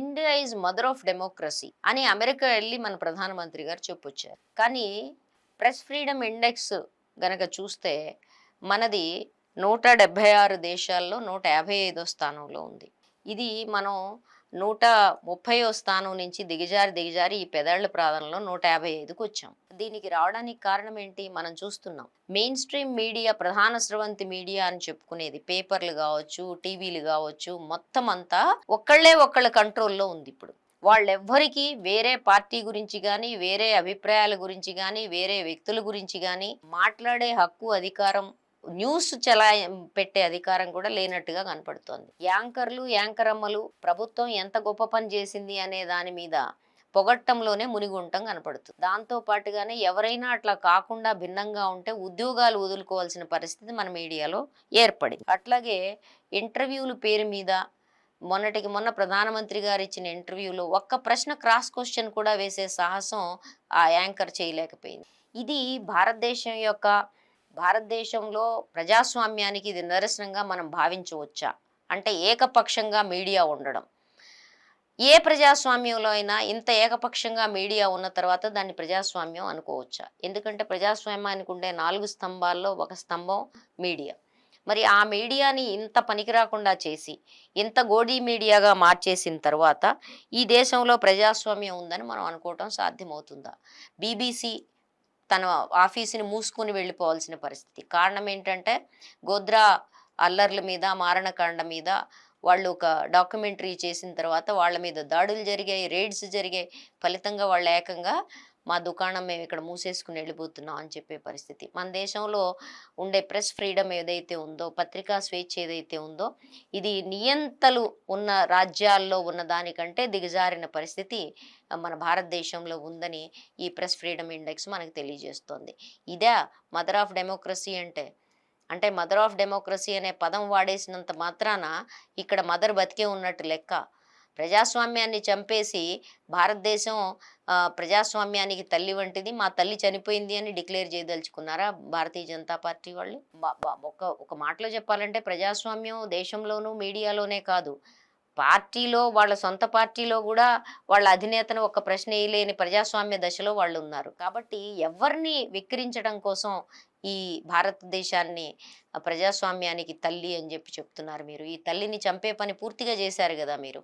India is mother of democracy అని America వెళ్ళి మన ప్రధానమంత్రి గారు చెప్పొచ్చారు. కానీ ప్రెస్ ఫ్రీడమ్ ఇండెక్స్ గనక చూస్తే మనది నూట డెబ్భై ఆరు దేశాల్లో నూట యాభై ఐదో స్థానంలో ఉంది. ఇది మనం నూట ముప్పయో స్థానం నుంచి దిగజారి దిగజారి ఈ పెదాళ్ళ ప్రాంతంలో నూట యాభై ఐదుకు వచ్చాం. దీనికి రావడానికి కారణం ఏంటి మనం చూస్తున్నాం. మెయిన్ స్ట్రీమ్ మీడియా ప్రధాన స్రవంతి మీడియా అని చెప్పుకునేది పేపర్లు కావచ్చు టీవీలు కావచ్చు మొత్తం అంతా ఒక్కళ్ళే ఒక్కళ్ళ కంట్రోల్లో ఉంది ఇప్పుడు. వాళ్ళెవ్వరికీ వేరే పార్టీ గురించి కానీ వేరే అభిప్రాయాల గురించి కానీ వేరే వ్యక్తుల గురించి కానీ మాట్లాడే హక్కు అధికారం న్యూస్ చలా పెట్టే అధికారం కూడా లేనట్టుగా కనపడుతోంది. యాంకర్లు యాంకర్ అమ్మలు ప్రభుత్వం ఎంత గొప్ప పని చేసింది అనే దాని మీద పొగట్టంలోనే మునిగుంటం కనపడుతుంది. దాంతో పాటుగానే ఎవరైనా అట్లా కాకుండా భిన్నంగా ఉంటే ఉద్యోగాలు వదులుకోవాల్సిన పరిస్థితి మన మీడియాలో ఏర్పడింది. అట్లాగే ఇంటర్వ్యూల పేరు మీద మొన్నటికి మొన్న ప్రధానమంత్రి గారు ఇచ్చిన ఇంటర్వ్యూలో ఒక్క ప్రశ్న క్రాస్ క్వశ్చన్ కూడా వేసే సాహసం ఆ యాంకర్ చేయలేకపోయింది. ఇది భారతదేశం యొక్క భారతదేశంలో ప్రజాస్వామ్యానికి ఇది నిదర్శనంగా మనం భావించవచ్చా? అంటే ఏకపక్షంగా మీడియా ఉండడం. ఏ ప్రజాస్వామ్యంలో అయినా ఇంత ఏకపక్షంగా మీడియా ఉన్న తర్వాత దాన్ని ప్రజాస్వామ్యం అనుకోవచ్చా? ఎందుకంటే ప్రజాస్వామ్యానికి ఉండే నాలుగు స్తంభాల్లో ఒక స్తంభం మీడియా. మరి ఆ మీడియాని ఇంత పనికిరాకుండా చేసి ఇంత గోడీ మీడియాగా మార్చేసిన తర్వాత ఈ దేశంలో ప్రజాస్వామ్యం ఉందని మనం అనుకోవటం సాధ్యమవుతుందా? బీబీసీ తన ఆఫీసుని మూసుకొని వెళ్ళిపోవాల్సిన పరిస్థితి. కారణం ఏంటంటే గోద్రా అల్లర్ల మీద మారణకాండ మీద వాళ్ళు ఒక డాక్యుమెంటరీ చేసిన తర్వాత వాళ్ళ మీద దాడులు జరిగాయి రేడ్స్ జరిగాయి. ఫలితంగా వాళ్ళు ఏకంగా మా దుకాణం మేము ఇక్కడ మూసేసుకుని వెళ్ళిపోతున్నాం అని చెప్పే పరిస్థితి. మన దేశంలో ఉండే ప్రెస్ ఫ్రీడమ్ ఏదైతే ఉందో పత్రికా స్వేచ్ఛ ఏదైతే ఉందో ఇది నియంతలు ఉన్న రాజ్యాల్లో ఉన్న దానికంటే దిగజారిన పరిస్థితి మన భారతదేశంలో ఉందని ఈ ప్రెస్ ఫ్రీడమ్ ఇండెక్స్ మనకు తెలియజేస్తోంది. ఇదే మదర్ ఆఫ్ డెమోక్రసీ అంటే. అంటే మదర్ ఆఫ్ డెమోక్రసీ అనే పదం వాడేసినంత మాత్రాన ఇక్కడ మదర్ బతికే ఉన్నట్టు లెక్క. ప్రజాస్వామ్యాన్ని చంపేసి భారతదేశం ప్రజాస్వామ్యానికి తల్లి వంటిది. మా తల్లి చనిపోయింది అని డిక్లేర్ చేయదలుచుకున్నారా భారతీయ జనతా పార్టీ వాళ్ళు? ఒక ఒక మాటలో చెప్పాలంటే ప్రజాస్వామ్యం దేశంలోనూ మీడియాలోనే కాదు. పార్టీలో వాళ్ళ సొంత పార్టీలో కూడా వాళ్ళ అధినేతను ఒక ప్రశ్న వేయలేని ప్రజాస్వామ్య దశలో వాళ్ళు ఉన్నారు. కాబట్టి ఎవరిని విక్రించడం కోసం ఈ భారతదేశాన్ని ప్రజాస్వామ్యానికి తల్లి అని చెప్పి చెప్తున్నారు మీరు. ఈ తల్లిని చంపే పని పూర్తిగా చేశారు కదా మీరు?